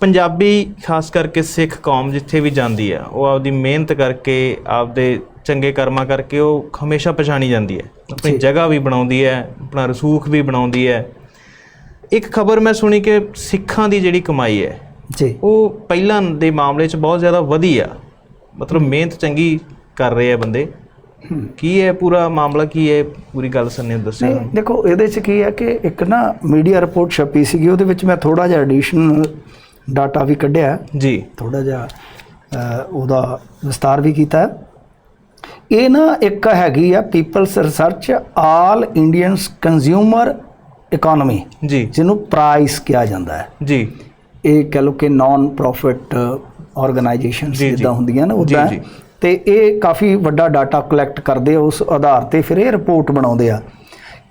ਪੰਜਾਬੀ ਖਾਸ ਕਰਕੇ ਸਿੱਖ ਕੌਮ ਜਿੱਥੇ ਵੀ ਜਾਂਦੀ ਹੈ ਉਹ ਆਪਦੀ ਮਿਹਨਤ ਕਰਕੇ ਆਪਦੇ ਚੰਗੇ ਕਰਮਾਂ ਕਰਕੇ ਉਹ ਹਮੇਸ਼ਾ ਪਛਾਣੀ ਜਾਂਦੀ ਹੈ। ਆਪਣੀ ਜਗ੍ਹਾ ਵੀ ਬਣਾਉਂਦੀ ਹੈ ਆਪਣਾ ਰਸੂਖ ਵੀ ਬਣਾਉਂਦੀ ਹੈ। ਇੱਕ ਖਬਰ ਮੈਂ ਸੁਣੀ ਕਿ ਸਿੱਖਾਂ ਦੀ ਜਿਹੜੀ ਕਮਾਈ ਹੈ ਜੀ। ਉਹ ਪਹਿਲਾਂ ਦੇ ਮਾਮਲੇ 'ਚ ਬਹੁਤ ਜ਼ਿਆਦਾ ਵਧੀ ਆ। ਮਤਲਬ ਮਿਹਨਤ ਚੰਗੀ ਕਰ ਰਹੇ ਆ ਬੰਦੇ। ਕੀ ਹੈ ਪੂਰਾ ਮਾਮਲਾ ਕੀ ਹੈ? ਪੂਰੀ ਗੱਲ ਸੰਨੇ ਦੱਸਿਓ। ਨਹੀਂ ਦੇਖੋ ਇਹਦੇ ਚ ਕੀ ਹੈ ਕਿ ਇੱਕ ਨਾ ਮੀਡੀਆ ਰਿਪੋਰਟ ਛਪੀ ਸੀਗੀ ਉਹਦੇ ਵਿੱਚ ਮੈਂ ਥੋੜਾ ਜਿਹਾ ਐਡੀਸ਼ਨਲ ਡਾਟਾ ਵੀ ਕੱਢਿਆ ਜੀ ਥੋੜਾ ਜਿਹਾ ਉਹਦਾ ਵਿਸਤਾਰ ਵੀ ਕੀਤਾ ਹੈ। ਇਹ ਨਾ ਇੱਕ ਹੈਗੀ ਆ people's research all Indians consumer economy ਜੀ ਜਿਹਨੂੰ ਪ੍ਰਾਈਸ ਕਿਹਾ ਜਾਂਦਾ ਹੈ ਜੀ ਇਹ ਕਹ ਲਓ ਕਿ ਨਾਨ ਪ੍ਰੋਫਿਟ ਜੀ। ਜਿੱਦਾਂ ਹੁੰਦੀਆਂ ਨਾ ਉਦਾਂ। ਤੇ ਇਹ ਕਾਫੀ ਵੱਡਾ ਡਾਟਾ ਕਲੈਕਟ ਕਰਦੇ ਆ ਉਸ ਆਧਾਰ ਤੇ ਫਿਰ ਇਹ ਰਿਪੋਰਟ ਬਣਾਉਂਦੇ ਆ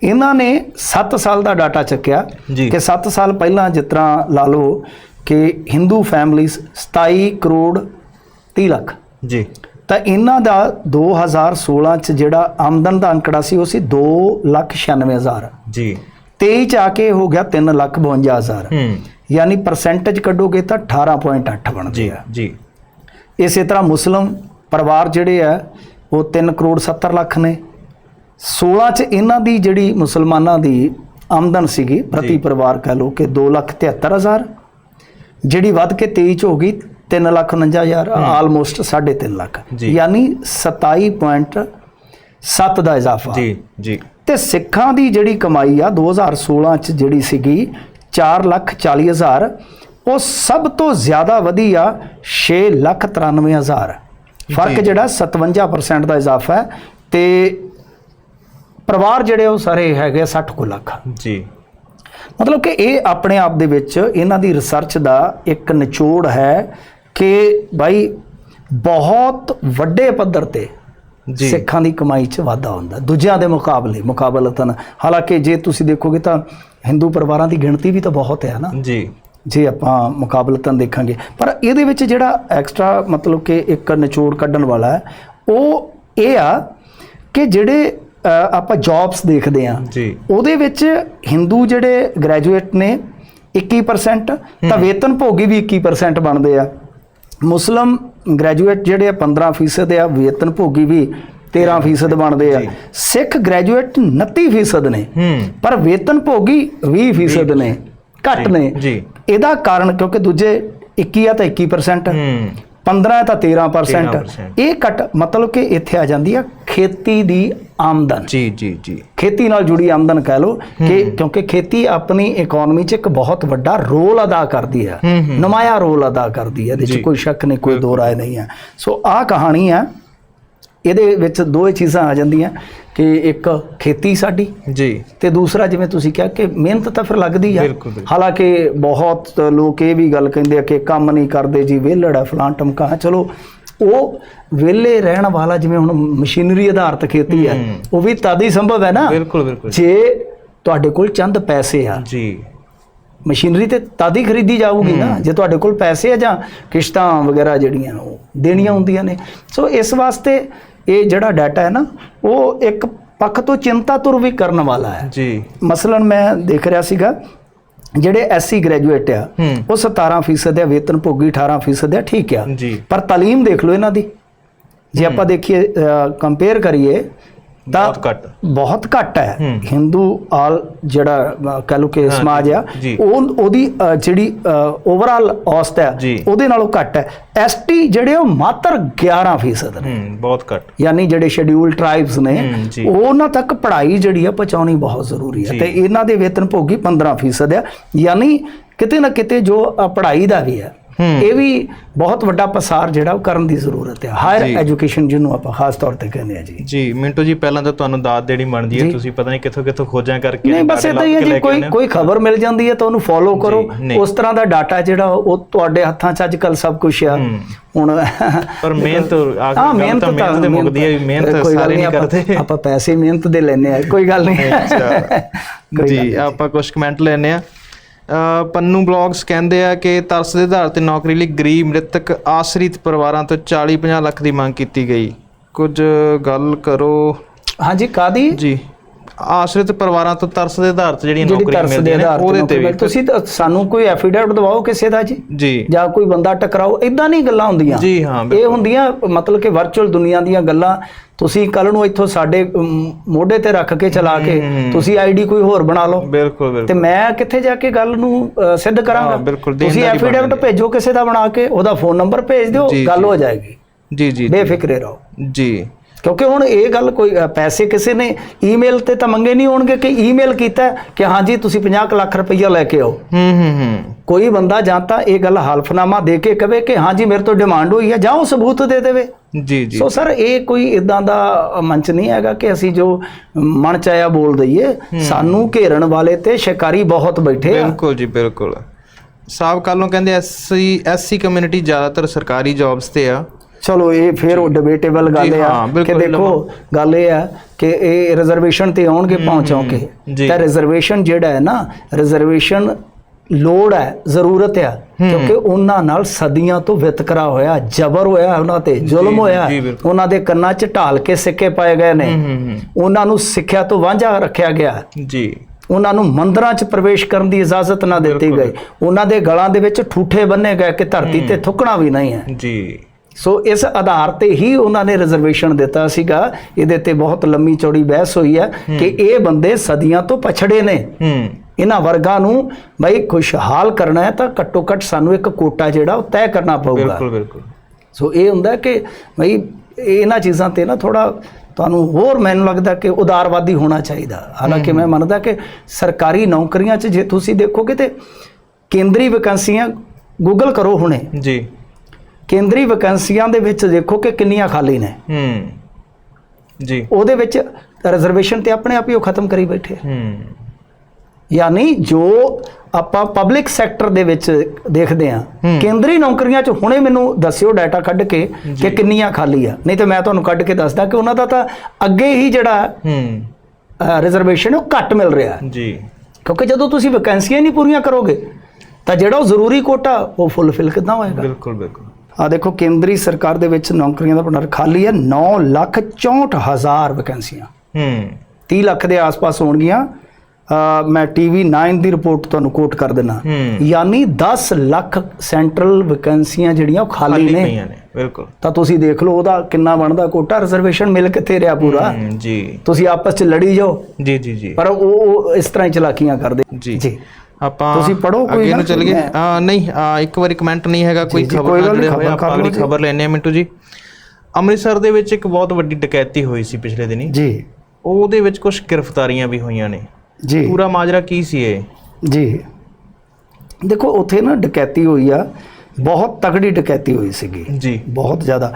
ਇਹਨਾਂ ਨੇ 7 ਸਾਲ ਦਾ ਡਾਟਾ ਚੱਕਿਆ। ਕਿ 7 ਸਾਲ ਪਹਿਲਾਂ ਜਿਸ ਤਰ੍ਹਾਂ ਲਾ ਲਓ ਕਿ ਹਿੰਦੂ ਫੈਮਲੀਜ਼ 27 ਕਰੋੜ 30 ਲੱਖ। ਜੀ। ਤਾਂ ਇਹਨਾਂ ਦਾ 2016 ਚ ਜਿਹੜਾ ਆਮਦਨ ਦਾ ਅੰਕੜਾ ਸੀ ਉਹ ਸੀ 2 ਲੱਖ 96 ਹਜ਼ਾਰ। ਜੀ। 23 ਚ ਆ ਕੇ ਹੋ ਗਿਆ 3 ਲੱਖ 52 ਹਜ਼ਾਰ। ਹੂੰ। ਯਾਨੀ ਪਰਸੈਂਟੇਜ ਕੱਢੋਗੇ ਤਾਂ 18.8 ਬਣਦੇ ਜੀ ਆ। ਜੀ। ਇਸੇ ਤਰ੍ਹਾਂ ਮੁਸਲਮ ਪਰਿਵਾਰ ਜਿਹੜੇ ਆ ਉਹ 3 ਕਰੋੜ 70 ਲੱਖ ਨੇ। 16 ਚ ਇਹਨਾਂ ਦੀ ਜਿਹੜੀ ਮੁਸਲਮਾਨਾਂ ਦੀ ਆਮਦਨ ਸੀਗੀ ਪ੍ਰਤੀ। ਪਰਿਵਾਰ ਕਹ ਲਓ ਕਿ 2 ਲੱਖ 73 ਹਜ਼ਾਰ। ਜਿਹੜੀ ਵੱਧ ਕੇ 23 ਚ ਹੋ ਗਈ 3 ਲੱਖ 49 ਹਜ਼ਾਰ ਆਲਮੋਸਟ 3.5 ਲੱਖ। ਯਾਨੀ 27.7 ਦਾ ਇਜ਼ਾਫਾ। ਜੀ ਜੀ। ਤੇ ਸਿੱਖਾਂ ਦੀ ਜਿਹੜੀ ਕਮਾਈ ਆ 2016 ਚ ਜਿਹੜੀ ਸੀਗੀ 4 ਲੱਖ 40 ਹਜ਼ਾਰ ਉਹ ਸਭ ਤੋਂ ਜ਼ਿਆਦਾ ਵਧੀ ਆ 6 ਲੱਖ 93 ਹਜ਼ਾਰ। ਫ਼ਰਕ। ਜਿਹੜਾ 57% ਦਾ ਇਜ਼ਾਫਾ ਹੈ ਤੇ ਪਰਿਵਾਰ ਜਿਹੜੇ ਉਹ ਸਾਰੇ ਹੈਗੇ ਆ 60 ਕੁ ਲੱਖ। ਜੀ। ਮਤਲਬ ਕਿ ਇਹ ਆਪਣੇ ਆਪ ਦੇ ਵਿੱਚ ਇਹਨਾਂ ਦੀ ਰਿਸਰਚ ਦਾ ਇੱਕ ਨਿਚੋੜ ਹੈ ਕਿ ਭਾਈ ਬਹੁਤ ਵੱਡੇ ਪੱਧਰ ਤੇ ਜੀ। ਸਿੱਖਾਂ ਦੀ ਕਮਾਈ 'ਚ ਵਾਧਾ ਹੁੰਦਾ। ਦੂਜਿਆਂ ਦੇ ਮੁਕਾਬਲੇ ਮੁਕਾਬਲਤਨ। ਹਾਲਾਂਕਿ ਜੇ ਤੁਸੀਂ ਦੇਖੋਗੇ ਤਾਂ ਹਿੰਦੂ ਪਰਿਵਾਰਾਂ ਦੀ ਗਿਣਤੀ ਵੀ ਤਾਂ ਬਹੁਤ ਹੈ ਨਾ। ਜੀ। ਜੇ ਆਪਾਂ ਮੁਕਾਬਲਤਨ ਦੇਖਾਂਗੇ। ਪਰ ਇਹਦੇ ਵਿੱਚ ਜਿਹੜਾ ਐਕਸਟਰਾ ਮਤਲਬ ਕਿ ਇੱਕ ਨਿਚੋੜ ਕੱਢਣ ਵਾਲਾ ਹੈ ਉਹ ਇਹ ਆ ਕਿ ਜਿਹੜੇ ਆਪਾਂ ਜੌਬਸ ਦੇਖਦੇ ਆ ਜੀ। ਉਹਦੇ ਵਿੱਚ ਹਿੰਦੂ ਜਿਹੜੇ ਗ੍ਰੈਜੂਏਟ ਨੇ 21% ਤਾਂ ਵੇਤਨ ਭੋਗੀ ਵੀ 21% ਬਣਦੇ ਆ। ਮੁਸਲਮ ਗ੍ਰੈਜੂਏਟ ਜਿਹੜੇ ਆ 15% ਆ ਵੇਤਨ ਭੋਗੀ ਵੀ 13% ਬਣਦੇ ਆ। ਸਿੱਖ ਗ੍ਰੈਜੂਏਟ 29% ਨੇ ਹੂੰ। ਪਰ ਵੇਤਨ ਭੋਗੀ 20% ਨੇ। ਘੱਟ ਨੇ। ਜੀ। ਇਹਦਾ ਕਾਰਨ ਕਿਉਂਕਿ ਦੂਜੇ 21 ਆ ਤਾਂ 21% ਹੂੰ। 15 ਹੈ ਤਾਂ 13% 13% ਇਹ ਘੱਟ ਮਤਲਬ ਕਿ ਇੱਥੇ ਆ ਜਾਂਦੀ ਆ ਖੇਤੀ ਦੀ ਆਮਦਨ। ਜੀ ਜੀ ਜੀ। ਖੇਤੀ ਨਾਲ ਜੁੜੀ ਆਮਦਨ ਕਹਿ ਲਓ ਕਿ ਕਿਉਂਕਿ ਖੇਤੀ ਆਪਣੀ ਇਕਨੋਮੀ 'ਚ ਇੱਕ ਬਹੁਤ ਵੱਡਾ ਰੋਲ ਅਦਾ ਕਰਦੀ ਹੈ। ਨਮਾਇਆ ਰੋਲ ਅਦਾ ਕਰਦੀ ਹੈ। ਇਹਦੇ 'ਚ। ਕੋਈ ਸ਼ੱਕ ਨਹੀਂ ਕੋਈ ਦੋ ਰਾਏ ਨਹੀਂ ਹੈ। ਸੋ ਆਹ ਕਹਾਣੀ ਹੈ ਇਹਦੇ ਵਿੱਚ ਦੋ ਹੀ ਚੀਜ਼ਾਂ ਆ ਜਾਂਦੀਆਂ ਕਿ ਇੱਕ ਖੇਤੀ ਸਾਡੀ ਜੀ। ਤੇ ਦੂਸਰਾ ਜਿਵੇਂ ਤੁਸੀਂ ਕਿਹਾ ਕਿ ਮਿਹਨਤ ਤਾਂ ਫਿਰ ਲੱਗਦੀ ਆ। ਹਾਲਾਂਕਿ ਬਹੁਤ ਲੋਕ ਇਹ ਵੀ ਗੱਲ ਕਹਿੰਦੇ ਆ ਕਿ ਕੰਮ ਨਹੀਂ ਕਰਦੇ ਜੀ ਵਿਹਲੜ ਹੈ ਫਲਾਂ ਟਮਕਾ ਚਲੋ ਉਹ ਵਿਹਲੇ ਰਹਿਣ ਵਾਲਾ ਜਿਵੇਂ ਹੁਣ ਮਸ਼ੀਨਰੀ ਆਧਾਰਿਤ ਖੇਤੀ ਹੈ ਹੂੰ। ਉਹ ਵੀ ਤਦ ਹੀ ਸੰਭਵ ਹੈ ਨਾ। ਬਿਲਕੁਲ ਬਿਲਕੁਲ। ਜੇ ਤੁਹਾਡੇ ਕੋਲ ਚੰਦ ਪੈਸੇ ਆ ਜੀ। ਮਸ਼ੀਨਰੀ ਤੇ ਤਦ ਹੀ ਖਰੀਦੀ ਜਾਊਗੀ ਨਾ। ਜੇ ਤੁਹਾਡੇ ਕੋਲ ਪੈਸੇ ਆ ਜਾਂ ਕਿਸ਼ਤਾਂ ਵਗੈਰਾ ਜਿਹੜੀਆਂ ਉਹ ਦੇਣੀਆਂ ਹੁੰਦੀਆਂ ਨੇ। ਸੋ ਇਸ ਵਾਸਤੇ ਇਹ ਜਿਹੜਾ ਡਾਟਾ ਹੈ ਨਾ ਉਹ ਇੱਕ ਪੱਖ ਤੋਂ ਚਿੰਤਾ ਤੁਰ ਵੀ ਕਰਨ ਵਾਲਾ ਹੈ। ਜੀ। ਮਸਲਨ ਮੈਂ ਦੇਖ ਰਿਹਾ ਸੀਗਾ ਜਿਹੜੇ ਐਸਸੀ ਗ੍ਰੈਜੂਏਟ ਆ। ਉਹ 17% ਆ ਵੇਤਨ ਭੋਗੀ 18% ਆ ਠੀਕ ਆ। ਪਰ ਤਾਲੀਮ ਦੇਖ ਲਓ ਇਹਨਾਂ ਦੀ। ਜੇ ਆਪਾਂ ਦੇਖੀਏ ਕੰਪੇਅਰ ਕਰੀਏ ਬਹੁਤ ਘੱਟ ਬਹੁਤ ਘੱਟ ਹੈ। ਹਿੰਦੂ ਆਲ ਜਿਹੜਾ ਕਹਿ ਲਓ ਕਿ ਸਮਾਜ ਆ। ਉਹ ਉਹਦੀ ਜਿਹੜੀ ਓਵਰਆਲ ਔਸਤ ਹੈ। ਉਹਦੇ ਨਾਲੋਂ ਘੱਟ ਹੈ ਐਸਟੀ ਜਿਹੜੇ ਉਹ ਮਾਤਰ 11% ਨੇ ਹੂੰ ਬਹੁਤ ਘੱਟ ਯਾਨੀ ਜਿਹੜੇ ਸ਼ੈਡਿਊਲ ਟ੍ਰਾਈਬਸ ਨੇ। ਉਹਨਾਂ ਤੱਕ ਪੜ੍ਹਾਈ ਜਿਹੜੀ ਆ ਪਹੁੰਚਾਉਣੀ ਬਹੁਤ ਜ਼ਰੂਰੀ ਹੈ। ਤੇ ਇਹਨਾਂ ਦੇ ਵੇਤਨ ਭੋਗੀ 15% ਆ ਯਾਨੀ ਕਿਤੇ ਨਾ ਕਿਤੇ ਜੋ ਪੜ੍ਹਾਈ ਦਾ ਵੀ ਹੂੰ। ਇਹ ਵੀ ਬਹੁਤ ਵੱਡਾ ਪਸਾਰ ਜਿਹੜਾ ਉਹ ਕਰਨ ਦੀ ਜ਼ਰੂਰਤ ਹੈ। ਹਾਇਰ ਐਜੂਕੇਸ਼ਨ ਜਿਹਨੂੰ ਆਪਾਂ ਖਾਸ ਤੌਰ ਤੇ ਕਹਿੰਦੇ ਆ ਜੀ ਜੀ ਮਿੰਟੋ ਜੀ ਪਹਿਲਾਂ ਤਾਂ ਤੁਹਾਨੂੰ ਦਾਤ ਦੇਣੀ ਬਣਦੀ ਹੈ। ਤੁਸੀਂ ਪਤਾ ਨਹੀਂ ਕਿੱਥੋਂ ਕਿੱਥੋਂ ਖੋਜਾਂ ਕਰਕੇ ਨਹੀਂ ਬਸ ਇਦਾਂ ਹੀ ਹੈ ਜੀ ਕੋਈ। ਕੋਈ ਖਬਰ ਮਿਲ ਜਾਂਦੀ ਹੈ ਤਾਂ ਉਹਨੂੰ ਫੋਲੋ ਕਰੋ। ਉਸ ਤਰ੍ਹਾਂ ਦਾ ਡਾਟਾ ਜਿਹੜਾ ਉਹ ਤੁਹਾਡੇ ਹੱਥਾਂ 'ਚ ਅੱਜਕੱਲ ਸਭ ਕੁਝ ਆ। ਹੁਣ ਪਰ ਮਿਹਨਤ ਆਖਰੀ ਤਾਂ ਮਿਹਨਤ ਤੇ ਮੁੱਕਦੀ ਹੈ ਮਿਹਨਤ ਸਾਰੇ ਨਹੀਂ ਕਰਦੇ ਆਪਾਂ ਪੈਸੇ ਮਿਹਨਤ ਦੇ ਲੈਨੇ ਆ ਕੋਈ ਗੱਲ ਨਹੀਂ ਜੀ। ਆਪਾਂ ਕੁਝ ਕਮੈਂਟ ਲੈਨੇ ਆ ਪੰਨੂ ਬਲੌਗਸ ਕਹਿੰਦੇ ਆ ਕਿ ਤਰਸ ਦੇ ਆਧਾਰ ਤੇ ਨੌਕਰੀ ਲਈ ਗਰੀਬ ਮ੍ਰਿਤਕ ਆਸ਼ਰਿਤ ਪਰਿਵਾਰਾਂ ਤੋਂ 40-50 ਲੱਖ ਦੀ ਮੰਗ ਕੀਤੀ ਗਈ। ਕੁਝ ਗੱਲ ਕਰੋ। ਹਾਂਜੀ ਕਾਦੀ ਜੀ। ਆਸ਼ਰਿਤ ਪਰਿਵਾਰਾਂ ਤੋਂ ਤਰਸ ਦੇ ਆਧਾਰ ਤੇ ਜਿਹੜੀਆਂ ਜਿਹੜੀ ਨੌਕਰੀਆਂ ਮਿਲਦੀਆਂ ਨੇ ਉਹਦੇ ਤੇ ਤੇ ਵੀ ਤੁਸੀਂ ਤਾਂ ਸਾਨੂੰ ਕੋਈ ਐਫੀਡੇਵਿਟ ਦਵਾਓ ਕਿਸੇ ਦਾ ਜੀ? ਜੀ। ਕੋਈ ਬੰਦਾ ਟਕਰਾਓ ਇਦਾਂ ਨਹੀਂ ਗੱਲਾਂ ਹੁੰਦੀਆਂ। ਜੀ ਹਾਂ ਇਹ ਹੁੰਦੀਆਂ ਮਤਲਬ ਕਿ ਵਰਚੁਅਲ ਦੁਨੀਆ ਦੀਆਂ ਗੱਲਾਂ। ਤੁਸੀਂ ਕੱਲ ਨੂੰ ਇੱਥੋਂ ਸਾਡੇ ਮੋਢੇ ਤੇ ਰੱਖ ਕੇ ਚਲਾ ਕੇ ਤੁਸੀਂ ਆਈਡੀ ਕੋਈ ਹੋਰ ਬਣਾ ਲਓ। ਬਿਲਕੁਲ ਤੇ ਬਿਲਕੁਲ। ਮੈਂ ਕਿੱਥੇ ਜਾ ਕੇ ਗੱਲ ਨੂੰ ਸਿੱਧ ਕਰਾਂਗਾ? ਤੁਸੀਂ ਐਫੀਡੇਵਿਟ ਭੇਜੋ ਕਿਸੇ ਦਾ ਬਣਾ ਕੇ ਉਹਦਾ ਫੋਨ ਨੰਬਰ ਭੇਜ ਦਿਓ ਗੱਲ। ਹੋ ਜਾਏਗੀ। ਜੀ ਜੀ। ਬੇਫਿਕਰੇ ਰਹੋ। ਜੀ। ਕਿਉਂਕਿ ਹੁਣ ਇਹ ਗੱਲ ਕੋਈ ਪੈਸੇ ਕਿਸੇ ਨੇ ਈਮੇਲ ਤੇ ਤਾਂ ਮੰਗੇ ਨਹੀਂ ਹੋਣਗੇ ਕਿ ਈਮੇਲ ਕੀਤਾ ਕਿ ਹਾਂਜੀ ਤੁਸੀਂ 50 ਕੁ ਲੱਖ ਰੁਪਈਆ ਲੈ ਕੇ ਆਓ। ਹੂੰ ਹੂੰ ਹੂੰ। ਕੋਈ ਬੰਦਾ ਜਾਂ ਤਾਂ ਇਹ ਗੱਲ ਹਲਫਨਾਮਾ ਦੇ ਕੇ ਕਵੇ ਕਿ ਹਾਂਜੀ ਮੇਰੇ ਤੋਂ ਡਿਮਾਂਡ ਹੋਈ ਹੈ ਜਾਂ ਉਹ ਸਬੂਤ ਦੇ ਦੇਵੇ। ਜੀ ਜੀ। ਸੋ ਸਰ ਇਹ ਕੋਈ ਇਦਾਂ ਦਾ ਮੰਚ ਨਹੀਂ ਹੈਗਾ ਕਿ ਅਸੀਂ ਜੋ ਮਨ ਚਾਇਆ ਬੋਲ ਦਈਏ ਸਾਨੂੰ ਘੇਰਣ ਵਾਲੇ ਤੇ ਸ਼ਿਕਾਰੀ ਬਹੁਤ ਬੈਠੇ ਆ। ਬਿਲਕੁਲ ਜੀ ਬਿਲਕੁਲ। ਸਾਬ ਕੱਲੋਂ ਕਹਿੰਦੇ ਐਸਸੀ ਐਸਸੀ ਕਮਿਊਨਿਟੀ ਜ਼ਿਆਦਾਤਰ ਸਰਕਾਰੀ ਜੌਬਸ ਤੇ ਆ। ਚਲੋ ਇਹ ਫਿਰ ਉਹ ਡਿਬੇਟੇਬਲ ਗੱਲ ਆ ਕਿ ਦੇਖੋ ਗੱਲ ਇਹ ਆ ਕਿ ਇਹ ਰਿਜ਼ਰਵੇਸ਼ਨ ਤੇ ਆਉਣਗੇ ਪਹੁੰਚੋਂ ਕੇ। ਤਾਂ ਰਿਜ਼ਰਵੇਸ਼ਨ ਜਿਹੜਾ ਹੈ ਨਾ ਰਿਜ਼ਰਵੇਸ਼ਨ ਲੋੜ ਹੈ ਜ਼ਰੂਰਤ ਹੈ। ਕਿਉਂਕਿ ਉਹਨਾਂ ਨਾਲ ਸਦੀਆਂ ਤੋਂ ਵਿਤਕਰਾ ਹੋਇਆ ਜ਼ਬਰ ਹੋਇਆ ਉਹਨਾਂ ਤੇ ਜ਼ੁਲਮ ਹੋਇਆ। ਉਹਨਾਂ ਦੇ ਕੰਨਾਂ 'ਚ ਢਾਲ ਕੇ ਸਿੱਕੇ ਪਾਏ ਗਏ ਨੇ। ਉਹਨਾਂ ਨੂੰ ਸਿੱਖਿਆ ਤੋਂ ਵਾਂਝਾ ਰੱਖਿਆ ਗਿਆ। ਜੀ। ਉਹਨਾਂ ਨੂੰ ਮੰਦਰਾਂ 'ਚ ਪ੍ਰਵੇਸ਼ ਕਰਨ ਦੀ ਇਜਾਜ਼ਤ ਨਾ ਦਿੱਤੀ ਗਈ। ਉਹਨਾਂ ਦੇ ਗਲਾਂ ਦੇ ਵਿੱਚ ਠੂਠੇ ਬੰਨੇ ਗਏ ਕਿ ਧਰਤੀ ਤੇ ਥੁੱਕਣਾ ਵੀ ਨਹੀਂ ਹੈ। ਜੀ। ਸੋ ਇਸ ਆਧਾਰ ਤੇ ਹੀ ਉਹਨਾਂ ਨੇ ਰਿਜ਼ਰਵੇਸ਼ਨ ਦਿੱਤਾ ਸੀਗਾ। ਇਹਦੇ ਤੇ ਬਹੁਤ ਲੰਮੀ ਚੌੜੀ ਬਹਿਸ ਹੋਈ ਹੈ ਕਿ ਇਹ ਬੰਦੇ ਸਦੀਆਂ ਤੋਂ ਪਛੜੇ ਨੇ। ਇਹਨਾਂ ਵਰਗਾਂ ਨੂੰ ਬਈ ਖੁਸ਼ਹਾਲ ਕਰਨਾ ਹੈ ਤਾਂ ਘੱਟੋ ਘੱਟ ਸਾਨੂੰ ਇੱਕ ਕੋਟਾ ਜਿਹੜਾ ਉਹ ਤੈਅ ਕਰਨਾ ਪਊਗਾ। ਬਿਲਕੁਲ ਬਿਲਕੁਲ। ਸੋ ਇਹ ਹੁੰਦਾ ਕਿ ਬਈ ਇਹਨਾਂ ਚੀਜ਼ਾਂ ਤੇ ਨਾ ਥੋੜਾ ਤੁਹਾਨੂੰ ਹੋਰ ਮੈਨੂੰ ਲੱਗਦਾ ਕਿ ਉਦਾਰਵਾਦੀ ਹੋਣਾ ਚਾਹੀਦਾ। ਹਾਲਾਂਕਿ ਮੈਂ ਮੰਨਦਾ ਕਿ ਸਰਕਾਰੀ ਨੌਕਰੀਆਂ 'ਚ ਜੇ ਤੁਸੀਂ ਦੇਖੋਗੇ ਤੇ ਕੇਂਦਰੀ ਵੈਕੰਸੀਆਂ ਗੂਗਲ ਕਰੋ ਹੁਣੇ। ਜੀ। ਕੇਂਦਰੀ ਵੈਕੰਸੀਆਂ ਦੇ ਵਿੱਚ ਦੇਖੋ ਕਿ ਕਿੰਨੀਆਂ ਖਾਲੀ ਨੇ। ਹੂੰ। ਜੀ। ਉਹਦੇ ਵਿੱਚ ਰਿਜ਼ਰਵੇਸ਼ਨ ਤੇ ਆਪਣੇ ਆਪ ਹੀ ਉਹ ਖਤਮ ਕਰੀ ਬੈਠੇ। ਹੂੰ। ਯਾਨੀ ਜੋ ਆਪਾਂ ਪਬਲਿਕ ਸੈਕਟਰ ਦੇ ਵਿੱਚ ਦੇਖਦੇ ਆ। ਕੇਂਦਰੀ ਨੌਕਰੀਆਂ 'ਚ ਹੁਣੇ ਮੈਨੂੰ ਦੱਸਿਓ ਡਾਟਾ ਕੱਢ ਕੇ ਕਿ ਕਿੰਨੀਆਂ ਖਾਲੀ ਆ। ਨਹੀਂ ਤੇ ਮੈਂ ਤੁਹਾਨੂੰ ਕੱਢ ਕੇ ਦੱਸਦਾ ਕਿ ਉਹਨਾਂ ਦਾ ਤਾਂ ਅੱਗੇ ਹੀ ਜਿਹੜਾ ਹੂੰ। ਰਿਜ਼ਰਵੇਸ਼ਨ ਉਹ ਘੱਟ ਮਿਲ ਰਿਹਾ ਜੀ। ਕਿਉਂਕਿ ਜਦੋਂ ਤੁਸੀਂ ਵੈਕੈਂਸੀਆਂ ਨਹੀਂ ਪੂਰੀਆਂ ਕਰੋਗੇ ਤਾਂ ਜਿਹੜਾ ਉਹ ਜ਼ਰੂਰੀ ਕੋਟਾ ਉਹ ਫੁੱਲਫਿਲ ਕਿੱਦਾਂ ਹੋਏਗਾ? ਬਿਲਕੁਲ ਬਿਲਕੁਲ। ਆ ਦੇਖੋ ਕੇਂਦਰੀ ਸਰਕਾਰ ਦੇ ਵਿੱਚ ਨੌਕਰੀਆਂ ਦਾ ਭੰਡਾਰ ਖਾਲੀ ਹੈ। 9 ਲੱਖ 64 ਹਜ਼ਾਰ ਵੈਕੈਂਸੀਆਂ ਹੂੰ। 30 ਲੱਖ ਦੇ ਆਸ-ਪਾਸ ਹੋਣਗੀਆਂ। ਮੈਂ ਟੀਵੀ 9 ਦੀ ਰਿਪੋਰਟ ਤੁਹਾਨੂੰ ਕੋਟ ਕਰ ਦਿੰਦਾ। ਯਾਨੀ 10 ਲੱਖ ਸੈਂਟਰਲ ਵੈਕੈਂਸੀਆਂ ਜਿਹੜੀਆਂ ਉਹ ਖਾਲੀ ਨੇ। ਬਿਲਕੁਲ। ਤਾਂ ਤੁਸੀਂ ਦੇਖ ਲਓ ਉਹਦਾ ਕਿੰਨਾ ਬਣਦਾ। ਕੋਟਾ ਰਿਜ਼ਰਵੇਸ਼ਨ ਮਿਲ ਕਿੱਥੇ ਰਿਹਾ ਪੂਰਾ? ਜੀ। ਤੁਸੀਂ ਆਪਸ 'ਚ ਲੜੀ ਜਾਓ। ਜੀ ਜੀ ਜੀ। ਪਰ ਉਹ ਇਸ ਤਰ੍ਹਾਂ ਹੀ ਚਲਾਕੀਆਂ ਕਰਦੇ। ਜੀ। ਆਪਾਂ ਤੁਸੀਂ ਪੜ੍ਹੋ ਕੋਈ ਅੱਗੇ ਨਾ, ਚੱਲ ਗਏ। ਨਹੀਂ ਆ, ਇੱਕ ਵਾਰੀ ਕਮੈਂਟ ਨਹੀਂ ਹੈਗਾ ਕੋਈ ਖਬਰ ਨਾਲ ਜੁੜੇ ਹੋਏ ਆਪਾਂ ਅਗਲੀ। ਖਬਰ ਲੈਣੇ ਆ ਮਿੰਟੂ ਜੀ। ਅੰਮ੍ਰਿਤਸਰ ਦੇ ਵਿੱਚ ਇੱਕ ਬਹੁਤ ਵੱਡੀ ਡਕੈਤੀ ਹੋਈ ਸੀ ਪਿਛਲੇ ਦਿਨੀ। ਜੀ। ਉਹਦੇ ਵਿੱਚ ਕੁਝ ਗ੍ਰਿਫਤਾਰੀਆਂ ਵੀ ਹੋਈਆਂ ਨੇ। ਜੀ। ਪੂਰਾ ਮਾਜਰਾ ਕੀ ਸੀ ਇਹ? ਜੀ। ਦੇਖੋ ਉੱਥੇ ਨਾ ਡਕੈਤੀ ਹੋਈ ਆ ਬਹੁਤ ਤਗੜੀ ਡਕੈਤੀ ਹੋਈ ਸੀਗੀ। ਜੀ। ਬਹੁਤ ਜ਼ਿਆਦਾ।